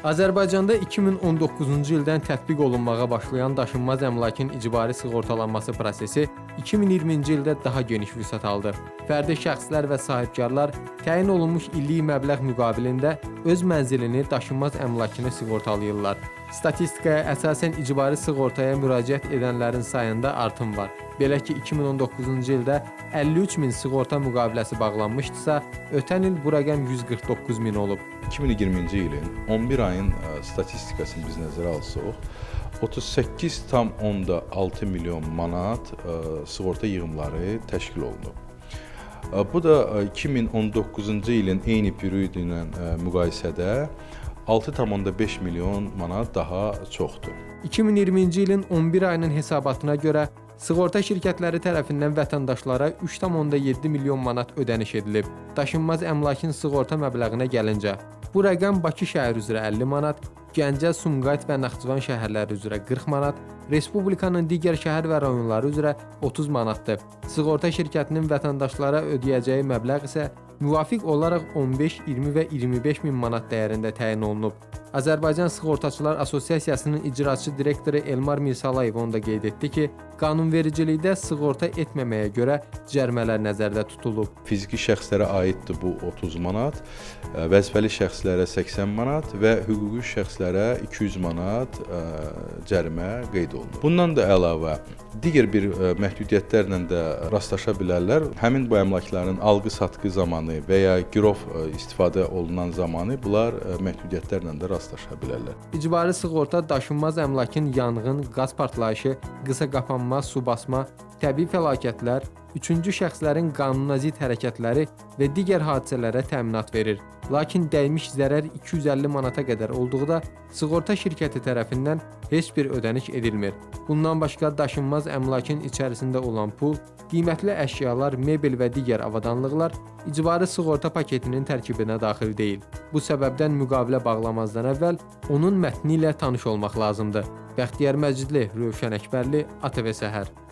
Azərbaycanda 2019-cu ildən tətbiq olunmağa başlayan daşınmaz əmlakın icbari sığortalanması prosesi 2020-ci ildə daha geniş vüsət aldı. Fərdi şəxslər və sahibkarlar təyin olunmuş illik məbləğ müqabilində öz mənzilini, daşınmaz əmlakını sığortalayırlar. Statistikaya əsasən icbari sığortaya müraciət edənlərin sayında artım var. Belə ki, 2019-cu ildə 53 min sığorta müqaviləsi bağlanmışdısa, ötən il bu rəqəm 149 min olub. 2020-ci ilin 11 ayın ə, statistikasını biz nəzərə alsaq, 38,6 milyon manat ə, sığorta yığımları təşkil olunub. Bu da ə, 2019-cu ilin eyni periodu ilə müqayisədə 6,5 milyon manat daha çoxdur. 2020-ci ilin 11 ayının hesabatına görə sığorta şirkətləri tərəfindən vətəndaşlara 3,7 milyon manat ödəniş edilib. Daşınmaz əmlakın sığorta məbləğinə gəlincə, bu rəqəm Bakı şəhəri üzrə 50 manat, Gəncə, Sumqayıt və Naxçıvan şəhərləri üzrə 40 manat, Respublikanın digər şəhər və rayonları üzrə 30 manatdır. Sığorta şirkətinin vətəndaşlara ödəyəcəyi məbləğ isə müvafiq olaraq 15, 20 və 25 min manat dəyərində təyin olunub. Azərbaycan Sığortaçılar Assosiasiyasının icraçı direktoru Elmar Mirsalayev onu da qeyd etdi ki, qanunvericilikdə sığorta etməməyə görə cərimələr nəzərdə tutulub. Fiziki şəxslərə aiddir bu 30 manat, ə, vəzifəli şəxslərə 80 manat və hüquqi şəxslərə 200 manat ə, cərimə qeyd olunub. Bundan da əlavə digər bir ə, məhdudiyyətlərlə də rastlaşa bilərlər. Həmin bu əmlakların alqı-satqı zamanı və ya girov ə, istifadə olunan zamanı bunlar ə, məhdudiyyətlərlə də rastlaşa bilərlər. İcbari sığorta daşınmaz əmlakın yanğın, qaz partlayışı, qısa qapanma, su basma, təbii fəlakətlər, üçüncü şəxslərin qanuna zidd hərəkətləri və digər hadisələrə təminat verir. Lakin dəymiş zərər 250 manata qədər olduğunda sığorta şirkəti tərəfindən heç bir ödəniş edilmir. Bundan başqa daşınmaz əmlakın içərisində olan pul, qiymətli əşyalar, mebel və digər avadanlıqlar icbari sığorta paketinin tərkibinə daxil deyil. Bu səbəbdən müqavilə bağlamazdan əvvəl onun mətni ilə tanış olmaq lazımdır. Bəxtiyar Məcidli, Rövşən Əkbərli, ATV Səhər.